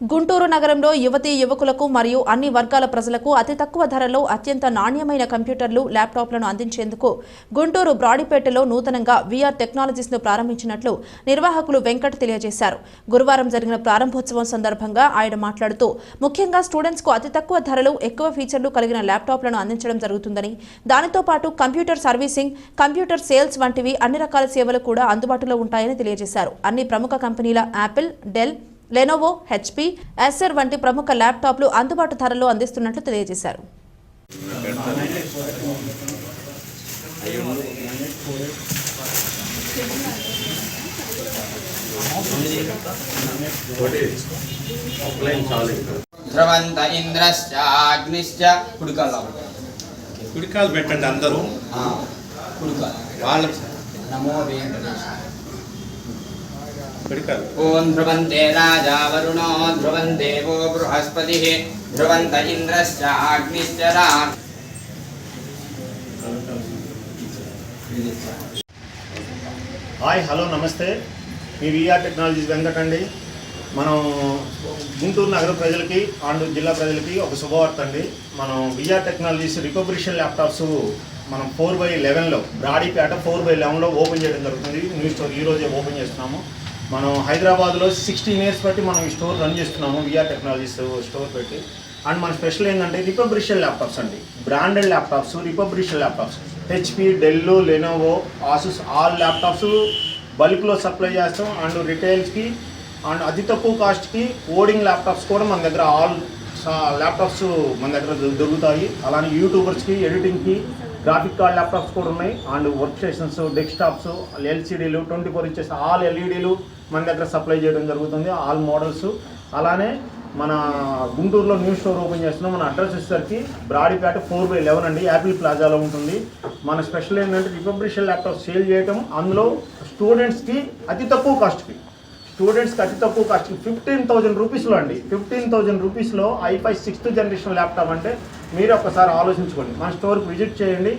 గుంటూరు నగరంలో యువతీ యువకులకు మరియు అన్ని వర్గాల ప్రజలకు అతి తక్కువ ధరలో అత్యంత నాణ్యమైన కంప్యూటర్లు ల్యాప్టాప్లను అందించేందుకు గుంటూరు బ్రాడీపేటలో నూతనంగా వీఆర్ టెక్నాలజీస్ను ప్రారంభించినట్లు నిర్వాహకులు వెంకట్ తెలియజేశారు. గురువారం జరిగిన ప్రారంభోత్సవం సందర్భంగా ఆయన మాట్లాడుతూ ముఖ్యంగా స్టూడెంట్స్కు అతి తక్కువ ధరలు ఎక్కువ ఫీచర్లు కలిగిన ల్యాప్టాప్లను అందించడం జరుగుతుందని దానితో పాటు కంప్యూటర్ సర్వీసింగ్ కంప్యూటర్ సేల్స్ వంటివి అన్ని రకాల సేవలు కూడా అందుబాటులో ఉంటాయని తెలియజేశారు. అన్ని ప్రముఖ కంపెనీల Apple Dell Lenovo HP Acer వంటి ప్రముఖ ల్యాప్టాప్లు అందుబాటు ధరల్లో అందిస్తున్నట్లు తెలియజేశారు. ధ్రువంత కుడికాలు కుడికాలు పెట్టండి అందరూ. కుడికాలు. వాళ్ళ నమో వెంకటేశ వరుణో ధ్రువం దేవో బృహస్పతి ధ్రువంత ఇంద్రశ్చాగ్నిశ్చ రా. హాయ్ హలో నమస్తే. మీ విఆర్ టెక్నాలజీస్ వెంకట్ అండి. మనం గుంటూరు నగర ప్రజలకి అండ్ జిల్లా ప్రజలకి ఒక శుభవార్త అండి. మనం విఆర్ టెక్నాలజీస్ రిపబ్లిషన్ ల్యాప్టాప్స్ మనం ఫోర్ బై లెవెన్లో బ్రాడీపేట ఫోర్ బై లెవెన్లో ఓపెన్ చేయడం జరుగుతుంది. న్యూ స్టోర్ ఈ రోజే ఓపెన్ చేస్తున్నాము. మనం హైదరాబాద్లో సిక్స్టీన్ ఇయర్స్ బట్టి మనం ఈ స్టోర్ రన్ చేస్తున్నాము విఆర్ టెక్నాలజీస్ స్టోర్ పెట్టి. అండ్ మన స్పెషల్ ఏంటంటే రిపబ్లిషన్ ల్యాప్టాప్స్ అండి. Branded laptops రిపబ్లిషన్ laptops. HP Dell Lenovo Asus all laptops బల్క్లో సప్లై చేస్తాం. అండ్ రిటైల్స్కి అండ్ అతి తక్కువ కాస్ట్కి కోడింగ్ ల్యాప్టాప్స్ కూడా మన దగ్గర ఆల్ ల్యాప్టాప్స్ మన దగ్గర దొరుకుతాయి. అలానే యూట్యూబర్స్కి ఎడిటింగ్కి గ్రాఫిక్ కార్డ్ ల్యాప్టాప్స్ కూడా ఉన్నాయి. అండ్ వర్క్ స్టేషన్స్ డెస్క్టాప్స్ ఎల్సిడీలు ట్వంటీ ఫోర్ ఇంచెస్ ఆల్ ఎల్ఈడీలు మన దగ్గర సప్లై చేయడం జరుగుతుంది. ఆల్ మోడల్స్ అలానే మన గుంటూరులో న్యూ స్టోర్ ఓపెన్ చేస్తున్నాం. మన అడ్రస్ వచ్చేసరికి బ్రాడీపేట ఫోర్ బై లెవెన్ అండి. యాపిల్ ప్లాజాలో ఉంటుంది. మన స్పెషల్ ఏంటంటే రిపబ్లిషన్ ల్యాప్టాప్ సేల్ చేయటం. అందులో స్టూడెంట్స్కి అతి తక్కువ కాస్ట్కి స్టూడెంట్స్కి అతి తక్కువ కాస్ట్ ఫిఫ్టీన్ థౌజండ్ రూపీస్లో అండి. ఫిఫ్టీన్ థౌజండ్ రూపీస్లో ఐఫై సిక్స్త్ జనరేషన్ ల్యాప్టాప్ అంటే మీరు ఒక్కసారి ఆలోచించుకోండి. మన స్టోర్కి విజిట్ చేయండి.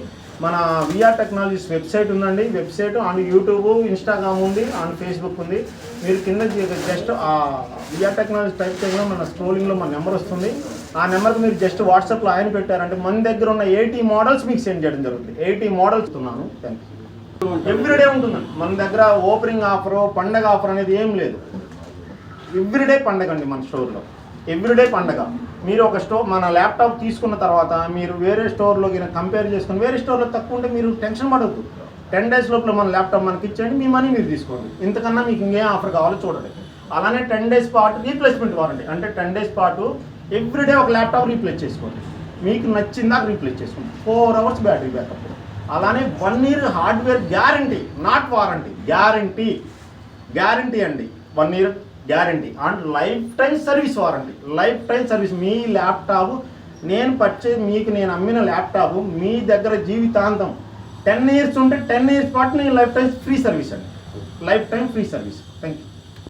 మన విఆర్ టెక్నాలజీస్ వెబ్సైట్ ఉందండి. వెబ్సైట్ అండ్ యూట్యూబ్ ఇన్స్టాగ్రామ్ ఉంది అండ్ ఫేస్బుక్ ఉంది. మీరు కింద జస్ట్ ఆ విఆర్ టెక్నాలజీ టైప్ చేయడం మన స్క్రోలింగ్లో మన నెంబర్ వస్తుంది. ఆ నెంబర్కి మీరు జస్ట్ వాట్సాప్లో ఆయన పెట్టారంటే మన దగ్గర ఉన్న ఎయిటీ మోడల్స్ మీకు సెండ్ చేయడం జరుగుతుంది. ఎయిటీ మోడల్స్ ఉన్నాను థ్యాంక్ యూ ఎవ్రీడే ఉంటుందండి మన దగ్గర ఓపెనింగ్ ఆఫర్ పండగ ఆఫర్ అనేది ఏం లేదు. ఎవ్రీడే పండగ అండి మన స్టోర్లో. ఎవ్రీడే పండగ. మీరు ఒక స్టోర్ మన ల్యాప్టాప్ తీసుకున్న తర్వాత మీరు వేరే స్టోర్లో కంపేర్ చేసుకుని వేరే స్టోర్లో తక్కువ ఉంటే మీరు టెన్షన్ పడవద్దు టెన్ డేస్ లోపల మన ల్యాప్టాప్ మనకి ఇచ్చేయండి మీ మనీ మీరు తీసుకోండి. ఇంతకన్నా మీకు ఇంకేం ఆఫర్ కావాలో చూడండి. అలానే టెన్ డేస్ పాటు రీప్లేస్మెంట్ వారంటీ. అంటే టెన్ డేస్ పాటు ఎవ్రీడే ఒక ల్యాప్టాప్ రీప్లేస్ చేసుకోండి. మీకు నచ్చిందాక రీప్లేస్ చేసుకోండి. Four hours battery backup. అలానే one year hardware guarantee not warranty guarantee. Guarantee అండి. One year. Guarantee. And life time service warranty. Life time service. Me laptop నేను purchase మీకు నేను అమ్మిన ల్యాప్టాప్ మీ దగ్గర జీవితాంతం టెన్ ఇయర్స్ ఉంటే టెన్ ఇయర్స్ పాటు నేను లైఫ్ టైం ఫ్రీ సర్వీస్ అండి. Life time free service. Thank you